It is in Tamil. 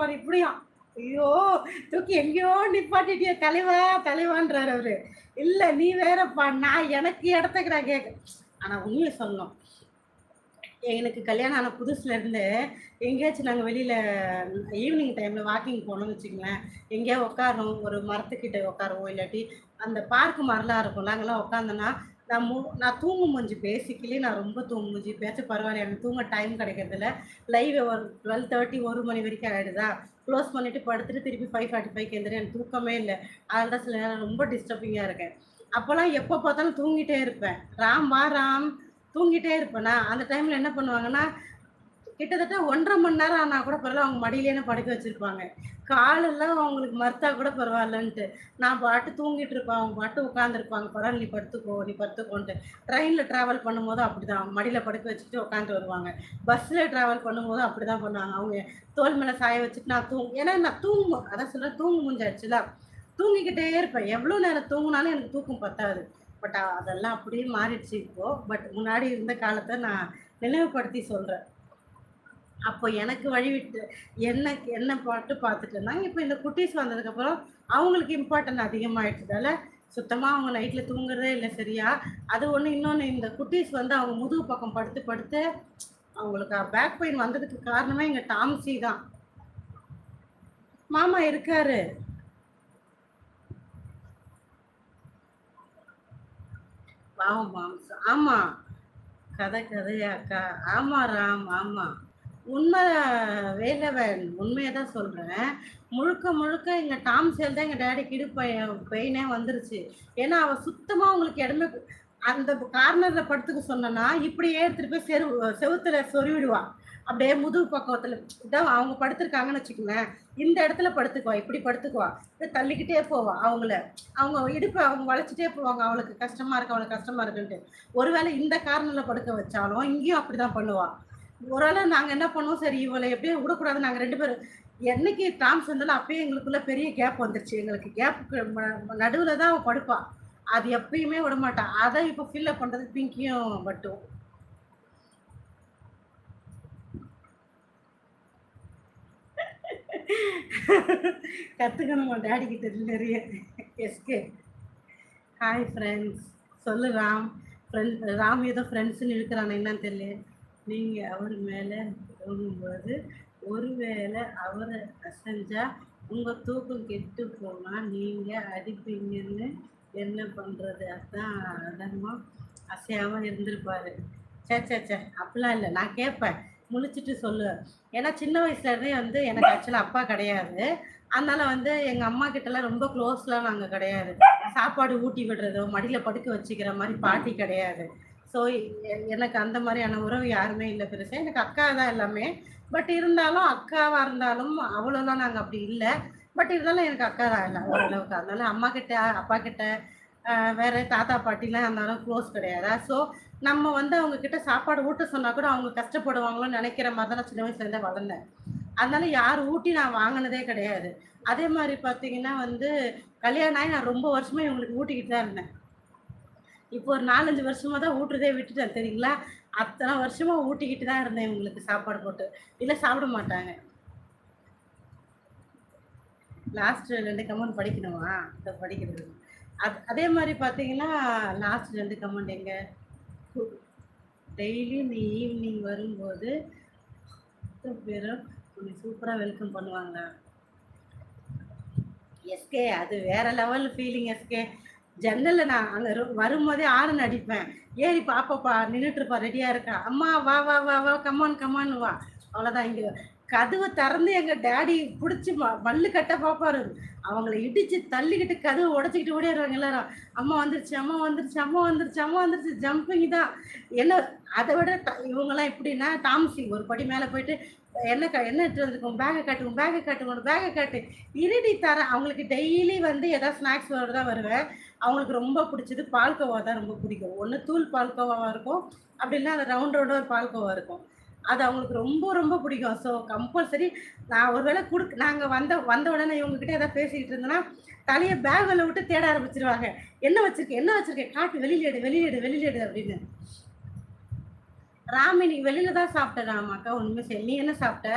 பாரு இப்படியும் ஐயோ தூக்கி எங்கேயோ நிப்பாட்டிட்டிய தலைவா தலைவான்றாரு அவரு. இல்ல நீ வேறப்பா நான் எனக்கு இடத்துக்கு நான் கேட்க ஆனா உண்மையை சொல்லணும். எனக்கு கல்யாணம் ஆன புதுசுல இருந்து எங்கேயாச்சும் நாங்கள் வெளியில ஈவினிங் டைம்ல வாக்கிங் போனோம்னு வச்சுங்களேன் எங்கேயா உட்காரோம் ஒரு மரத்துக்கிட்ட உட்காருவோம் இல்லாட்டி அந்த பார்க் மரலாம் இருக்கும். நாங்கெல்லாம் உட்காந்தோன்னா நான் மூ நான் தூங்கும் மூஞ்சி பேசிக்கலி நான் ரொம்ப தூங்கும் மூஞ்சி. பேச்சு பரவாயில்ல எனக்கு தூங்க டைம் கிடைக்கிறதில்ல. லைவ் ஒரு டுவெல் தேர்ட்டி ஒரு மணி வரைக்கும் ஆகிடுதா க்ளோஸ் பண்ணிவிட்டு படுத்துட்டு திருப்பி ஃபைவ் ஃபார்ட்டி ஃபைவ் எழுந்துரு எனக்கு தூக்கமே இல்லை. அதனால தான் சில நேரம் ரொம்ப டிஸ்டர்பிங்காக இருக்கேன். அப்போல்லாம் எப்போ பார்த்தாலும் தூங்கிட்டே இருப்பேன். ராம் வா ராம். தூங்கிட்டே இருப்பேனா? அந்த டைமில் என்ன பண்ணுவாங்கன்னா கிட்டத்தட்ட ஒன்றரை மணி நேரம் ஆனால் கூட பரவாயில்ல அவங்க மடியிலேயே படுக்க வச்சுருப்பாங்க. காலெல்லாம் அவங்களுக்கு மறுத்தா கூட பரவாயில்லன்ட்டு. நான் பாட்டு தூங்கிட்டு இருப்பேன் அவங்க பாட்டு உட்காந்துருப்பாங்க பரவாயில்ல நீ படுத்துக்கோ நீ படுத்துக்கோன்ட்டு. ட்ரெயினில் ட்ராவல் பண்ணும்போது அப்படி தான் மடியில் படுக்க வச்சுட்டு உட்காந்து வருவாங்க. பஸ்ஸில் ட்ராவல் பண்ணும்போது அப்படி தான் பண்ணுவாங்க. அவங்க தோல் மேலே சாய வச்சுட்டு நான் தூங்கு ஏன்னா நான் தூங்கும் அதான் சொல்ல தூங்கு முடிஞ்சாச்சுல தூங்கிக்கிட்டே இருப்பேன். எவ்வளோ நேரம் தூங்கினாலும் எனக்கு தூக்கம் பத்தாது. பட் அதெல்லாம் அப்படியே மாறிடுச்சு இப்போது பட் முன்னாடி இருந்த காலத்தை நான் நினைவுபடுத்தி சொல்கிறேன் அப்போ எனக்கு வழிவிட்டு என்ன என்ன பாட்டு பார்த்துட்டு இருந்தாங்க. இப்போ இந்த குட்டீஸ் வந்ததுக்கப்புறம் அவங்களுக்கு இம்பார்ட்டன்ட் அதிகமாகிட்டதால சுத்தமாக அவங்க நைட்டில் தூங்குறதே இல்லை சரியா. அது ஒன்று இன்னொன்று இந்த குட்டீஸ் வந்து அவங்க முதுகு பக்கம் படுத்து படுத்து அவங்களுக்கு பேக் பெயின் வந்ததுக்கு காரணமே எங்கள் டாம்சி தான். மாமா இருக்காரு. பாவம் மாம்சம் ஆமாம் கதை கதையாக்கா. ஆமாம் ராம். ஆமாம் உண்மை வேலவன் உண்மையை தான் சொல்கிறேன் முழுக்க முழுக்க எங்கள் டாம் சேல் தான் எங்கள் டேடிக்கு இடுப்பு பெயினே வந்துருச்சு. ஏன்னா அவள் சுத்தமாக உங்களுக்கு இடமே அந்த கார்னரில் படுத்துக்க சொன்னா இப்படியே எடுத்துகிட்டு போய் செரு செவுத்துல சொருவிடுவா. அப்படியே முதுகு பக்கத்தில் இதான் அவங்க படுத்திருக்காங்கன்னு வச்சுக்கோங்களேன். இந்த இடத்துல படுத்துக்குவா இப்படி படுத்துக்குவா. தள்ளிக்கிட்டே போவா அவங்கள. அவங்க இடுப்பை அவங்க வளைச்சிட்டே போவாங்க. அவளுக்கு கஷ்டமாக இருக்கு அவளுக்கு கஷ்டமாக இருக்குன்ட்டு. ஒருவேளை இந்த கார்னரில் படுக்க வச்சாலும் இங்கேயும் அப்படி தான் பண்ணுவாள் ஓரளவு நாங்கள் என்ன பண்ணுவோம் சரி இவளை எப்படியும் விடக்கூடாது நாங்கள் ரெண்டு பேரும் என்னைக்கு டாம்ஸ் வந்தாலும் அப்பயே எங்களுக்குள்ள பெரிய கேப் வந்துருச்சு. எங்களுக்கு கேப்புக்கு நடுவில் தான் அவள் படுப்பா. அது எப்பயுமே விட மாட்டான் அதை இப்போ ஃபில்லப் பண்ணுறதுக்கு பிங்கியும் பட்டும் கற்றுக்கணும் டேடி கிட்ட நிறைய? எஸ்கே ஹாய் ஃப்ரெண்ட்ஸ் சொல்லு ராம். ஃப்ரெண்ட் ராம் ஏதோ ஃப்ரெண்ட்ஸ்ன்னு இருக்கிறான் என்னன்னு தெரியல நீங்கள் அவர் மேலே தூங்கும்போது ஒருவேளை அவரை அசைஞ்சா உங்கள் தூக்கம் கெட்டு போனால் நீங்கள் அடிப்பீங்கன்னு என்ன பண்ணுறது அதான் அதமா அசையாமல் இருந்திருப்பாரு. சே சே சே அப்படிலாம் இல்லை. நான் கேட்பேன் முழிச்சிட்டு சொல்லுவேன் ஏன்னா சின்ன வயசுலேருந்தே வந்து எனக்கு ஆக்சுவலாக அப்பா கிடையாது. அதனால வந்து எங்கள் அம்மா கிட்டலாம் ரொம்ப க்ளோஸ்லாம் நாங்கள் கிடையாது. சாப்பாடு ஊட்டி விடுறதோ மடியில் படுக்க வச்சுக்கிற மாதிரி பாட்டி கிடையாது. ஸோ எனக்கு அந்த மாதிரியான உறவு யாருமே இல்லை பெருசாக எனக்கு அக்கா தான் எல்லாமே. பட் இருந்தாலும் அக்காவாக இருந்தாலும் அவ்வளோலாம் நாங்கள் அப்படி இல்லை. பட் இருந்தாலும் எனக்கு அக்கா தான் இல்லை ஓரளவுக்கு. அதனால அம்மா கிட்ட அப்பா கிட்ட வேற தாத்தா பாட்டிலாம் இருந்தாலும் க்ளோஸ் கிடையாது. ஸோ நம்ம வந்து அவங்க கிட்ட சாப்பாடு ஊட்ட சொன்னா கூட அவங்க கஷ்டப்படுவாங்களோன்னு நினைக்கிற மாதிரி தான் சின்ன வயசுலேருந்தே வளர்ந்தேன். அதனால யார் ஊட்டி நான் வாங்கினதே கிடையாது. அதே மாதிரி பார்த்தீங்கன்னா வந்து கல்யாணம் ஆகி நான் ரொம்ப வருஷமா இவங்களுக்கு ஊட்டிக்கிட்டு தான் இருந்தேன். இப்போ ஒரு நாலஞ்சு வருஷமா தான் ஊட்டுறதே விட்டுட்டேன் தெரியுங்களா? அத்தனை வருஷமா ஊட்டிக்கிட்டு தான் இருந்தேன் இவங்களுக்கு சாப்பாடு போட்டு. இல்லை சாப்பிட மாட்டாங்க. லாஸ்ட் ரெண்டு கமெண்ட் படிக்கணுமா? இதை படிக்கிறது. அது அதே மாதிரி பார்த்தீங்கன்னா லாஸ்ட் ரெண்டு கமெண்ட் எங்க? டெய்லி நீ ஈவினிங் வரும்போது மொத்த பேரும் உன்னை சூப்பராக வெல்கம் பண்ணுவாங்க. எஸ்கே அது வேற லெவல் ஃபீலிங் எஸ்கே ஜன்னலில் நான் அங்க வரும்போதே ஆரன் அடிப்பேன். ஏறி பாப்பப்பா நின்றுட்டு இருப்பா ரெடியாக இருக்கா? அம்மா வா வா வா வா கமான் கமான் வா. அவ்வளோதான் இங்கே கதவை திறந்து எங்கள் டேடி பிடிச்சி ம மல்லு கட்ட பார்ப்பாரு அவங்கள இடிச்சு தள்ளிக்கிட்டு கதவை உடச்சிக்கிட்டு ஓடிடுவாங்க எல்லாரும். அம்மா வந்துருச்சு அம்மா வந்துருச்சு அம்மா வந்துருச்சு அம்மா வந்துருச்சு ஜம்பிங் தான். என்ன அதை விட இவங்கெல்லாம் எப்படின்னா தாமசி ஒரு படி மேலே போயிட்டு என்ன க என்ன எடுத்து வந்திருக்கோம்? பேகை காட்டுவோம் பேகை காட்டுவோம் பேகை காட்டு இருடி தரேன் அவங்களுக்கு டெய்லி வந்து ஏதாவது ஸ்நாக்ஸ் தான் வருவேன் அவங்களுக்கு ரொம்ப பிடிச்சது பால்கோவா தான் ரொம்ப பிடிக்கும். ஒன்று தூள் பால்கோவாவாக இருக்கும் அப்படின்னா அந்த ரவுண்ட் ரவுண்டாக ஒரு பால்கோவா இருக்கும். அது அவங்களுக்கு ரொம்ப ரொம்ப பிடிக்கும். ஸோ கம்பல்சரி நான் ஒருவேளை கொடுக்க நாங்கள் வந்த வந்த உடனே இவங்ககிட்ட ஏதாவது பேசிக்கிட்டு இருந்தேன்னா தலையை பேக்கில் விட்டு தேட ஆரம்பிச்சிருவாங்க. என்ன வச்சிருக்கேன் என்ன வச்சிருக்கேன் காட்டு வெளியிலேடு வெளியிலேடு வெளியிலேடு அப்படின்னு. ராமி நீ வெளியில தான் சாப்பிட்ட ராமாக்கா? ஒன்றுமே சரி நீ என்ன சாப்பிட்ட?